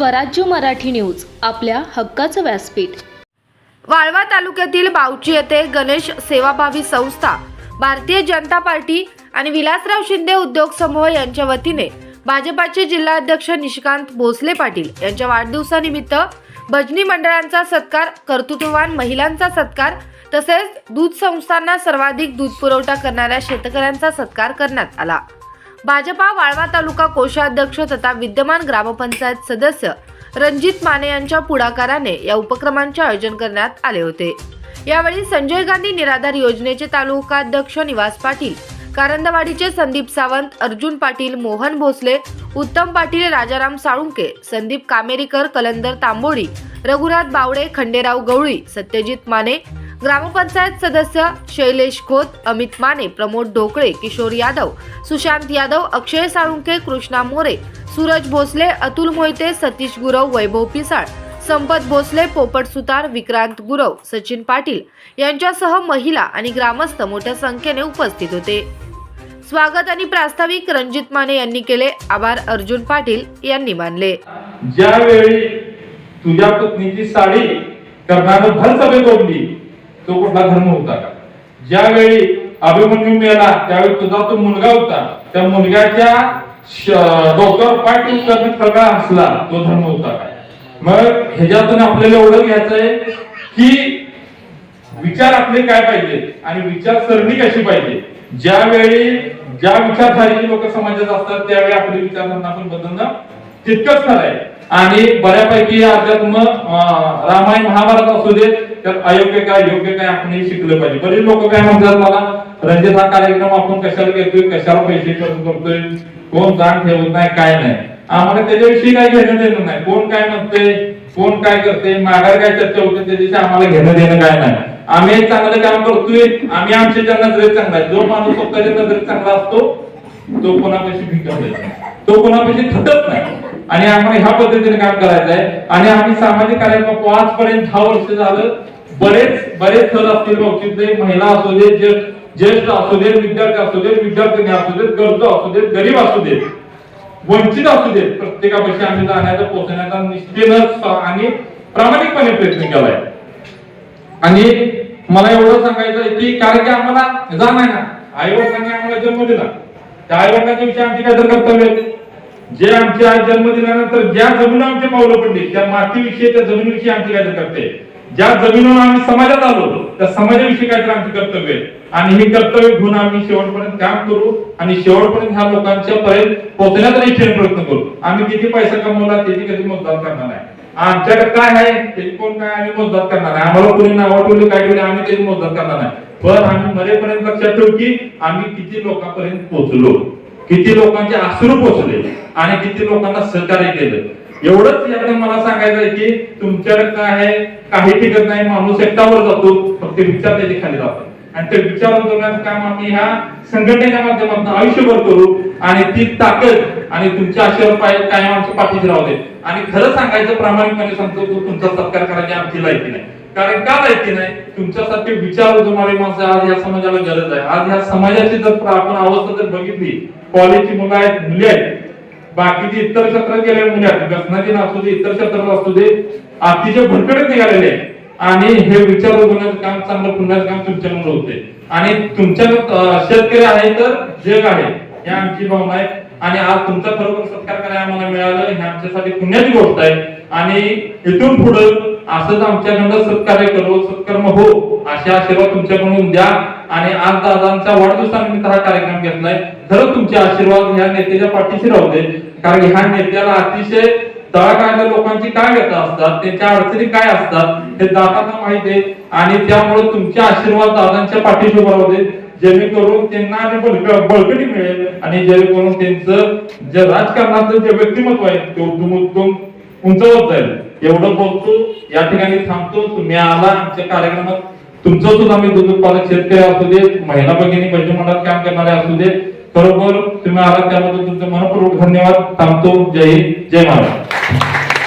स्वराज्य मराठी न्यूज आपल्या हक्काचं व्यासपीठ. वाळवा तालुक्यातील बावची येथे गणेश सेवाभावी संस्था भारतीय जनता पार्टी आणि विलासराव शिंदे उद्योग समूह यांच्या वतीने भाजपाचे जिल्हाध्यक्ष निशिकांत भोसले पाटील यांच्या वाढदिवसानिमित्त भजनी मंडळांचा सत्कार कर्तृत्ववान महिलांचा सत्कार तसेच दूध संस्थांना सर्वाधिक दूध पुरवठा करणाऱ्या शेतकऱ्यांचा सत्कार करण्यात आला. भाजपा वाळवा तालुका कोषाध्यक्ष तथा विद्यमान ग्रामपंचायत सदस्य रणजित माने यांच्या पुढाकाराने या उपक्रमांचे आयोजन करण्यात आले होते. यावेळी संजय गांधी निराधार योजनेचे तालुकाध्यक्ष निवास पाटील कारंदवाडीचे संदीप सावंत अर्जुन पाटील मोहन भोसले उत्तम पाटील राजाराम साळुंके संदीप कामेरीकर कलंदर तांबोळी रघुनाथ बावडे खंडेराव गवळी सत्यजित माने ग्रामपंचायत सदस्य शैलेश खोत अमित माने प्रमोद ढोकळे किशोर यादव सुशांत यादव अक्षय साळुंके कृष्णा मोरे सूरज भोसले अतुल मोहिते सतीश गुरव वैभव पिसाळ संपत भोसले पोपट सुतार विक्रांत गुरव सचिन पाटील यांच्यासह महिला आणि ग्रामस्थ मोठ्या संख्येने उपस्थित होते. स्वागत आणि प्रास्ताविक रणजित माने यांनी केले. आभार अर्जुन पाटील यांनी मानले. ज्यावेळी तुझ्या पत्नीची साडी करणारं भरसभे ओढली तो कुठला धर्म होता का? ज्यावेळी अभिमन्यू मेला त्यावेळी तुझा तो मुलगा होता. त्या मुलग्याच्या श- डोक्यावर पाय ठेवून असला तो धर्म होता का? मग ह्याच्यातून आपल्याला एवढं घ्यायचंय की विचार आपले काय पाहिजे आणि विचारसरणी कशी पाहिजे? ज्यावेळी ज्या विचारधारेची लोक समाजात असतात त्यावेळी आपली विचारधारणा आपण बदलणं तितकंच खरं आहे आणि बऱ्यापैकी अध्यात्म रामायण महाभारत असू दे तर अयोग्य काय योग्य काय आपण हे शिकलं पाहिजे. बरेच लोक काय म्हणतात मला रंजित हा कार्यक्रम आपण कशाला घेतोय कशाला पैसे खर्च करतोय कोण जाण ठेवत नाही काय नाही. आम्हाला त्याच्याविषयी काय घेणं देणं नाही. कोण काय म्हणते कोण काय करते माघार काय चर्चा होते त्याच्याशी आम्हाला घेणं देणं काय नाही. आम्ही एक चांगलं काम करतोय आम्ही आमच्या ज्या नजरेत चांगला आहे जो माणूस स्वतःच्या नजरेत चांगला असतो तो कोणापाशी भिकत नाही. तो कोणापाशी थटत नाही. आणि आम्हाला ह्या पद्धतीने काम करायचं आहे आणि आम्ही सामाजिक कार्यक्रम आजपर्यंत दहा वर्ष झालं. बरेच बरेच थर असतील बाबतीतले महिला असू दे ज्येष्ठ असू दे विद्यार्थी असू दे विद्यार्थिनी असू देत गरजू असू देत गरीब असू देत वंचित असू देत प्रत्येकापाशी आम्ही जाण्याचा पोहोचण्याचा निष्ठेनं आणि प्रामाणिकपणे प्रयत्न केलाय. आणि मला एवढं सांगायचं आहे की कारण की आम्हाला जाण आहे ना. आईवडिलांनी आम्हाला जन्म दिला. त्या आईवडिलांच्या विषयी आमची काय तर कर्तव्य जे आमच्या जन्मदिनानंतर जन्म ज्या जमीन आमचे पावलं पडली त्या मातीविषयी त्या जमिनीविषयी आमची काय तर करते. ज्या जमिनीवर आम्ही समाजात आलो त्या समाजाविषयी काय तर आमचे कर्तव्य आणि हे कर्तव्य घेऊन आम्ही शेवटपर्यंत काम करू आणि शेवटपर्यंत ह्या लोकांच्या पर्यंत पोहोचण्याचा इच्छेने प्रयत्न करू. आम्ही किती पैसा कमवला त्याची कधी मतदान करणार नाही. आमच्याकडे काय आहे त्याची कोण काय आम्ही मोजदाद करणार नाही. आम्हाला कोणी नाव ठेवले काय ठेवले आम्ही त्याची मोजदाद करणार नाही. पण आम्ही मरेपर्यंत लक्षात ठेवू की आम्ही किती लोकांपर्यंत पोहोचलो. किती लोकांचे अश्रू पोचले आणि किती लोकांना सहकार्य केलं? एवढंच याकडे मला सांगायचं आहे की तुमच्याकडे काय आहे? काही टिकत नाही माणूस एकटावर जातो फक्त विचार त्याच्याखाली जातो आणि ते विचार उतरण्याचं काम आम्ही ह्या संघटनेच्या माध्यमातून आयुष्यभर करू आणि ती ताकद आणि तुमच्या आशीर्वाद पाहिजे कायम आमच्या पाठीशी राहते आणि खरं सांगायचं प्रामाणिकपणे सांगतो तुमचा सत्कार करायची आमची लायकी नाही. कारण का माहिती नाही? तुमच्यासारखे विचार उजवणारे माणसं आज या समाजाला गरज आहे. आज या समाजाची जर आपण अवस्था जर बघितली कॉलेजची मुलं आहेत मुली आहेत. बाकीचे इतर क्षेत्रात गेलेले मुली आहेत. व्यसनाची असू दे इतर क्षेत्रात असू दे अतिशय भरकडत निघालेले आहेत. आणि हे विचार उगवण्याचं काम चांगलं पुण्याचं काम तुमच्यामुळे होते आणि तुमच्या शेतकरी आहे तर जग आहे ही आमची भावना आहे. आणि आज तुमचा खरोखर सत्कार करायला आम्हाला मिळालं हे आमच्यासाठी पुण्याची गोष्ट आहे. आणि इथून पुढं असंच आमच्याकडनं सत्कार्य करो सत्कर्म हो असे आशीर्वाद तुमच्याकडून द्या. आणि आज दादांच्या वाढदिवसानिमित्त हा कार्यक्रम घेतलाय. खरं तुमचे आशीर्वाद ह्या नेत्याच्या पाठीशी राहू दे. कारण ह्या नेत्याला अतिशय तळागाळातल्या लोकांची काय व्यथा असतात त्यांच्या अडचणी काय असतात हे दादांना माहिती आहे. आणि त्यामुळे तुमचे आशीर्वाद दादांच्या पाठीशी उभा राहू दे. जेणेकरून त्यांना आणि बळक- बळकटी मिळेल. आणि जेणेकरून त्यांचं जे राजकारणाचं जे व्यक्तिमत्व आहे ते उत्तम उत्तम उंचवत जाईल. एवढं बोलतो या ठिकाणी थांबतो तुम्ही आला आमच्या कार्यक्रमात. तुमचं सुद्धा मी दूध उत्पादक शेतकरी असू दे महिला भगिनी बहिणी मंडळात काम करणारे असू दे बरोबर तुम्ही आला त्याबद्दल तुमचे मनपूर्वक धन्यवाद. थांबतो. जय हिंद. जय महाराज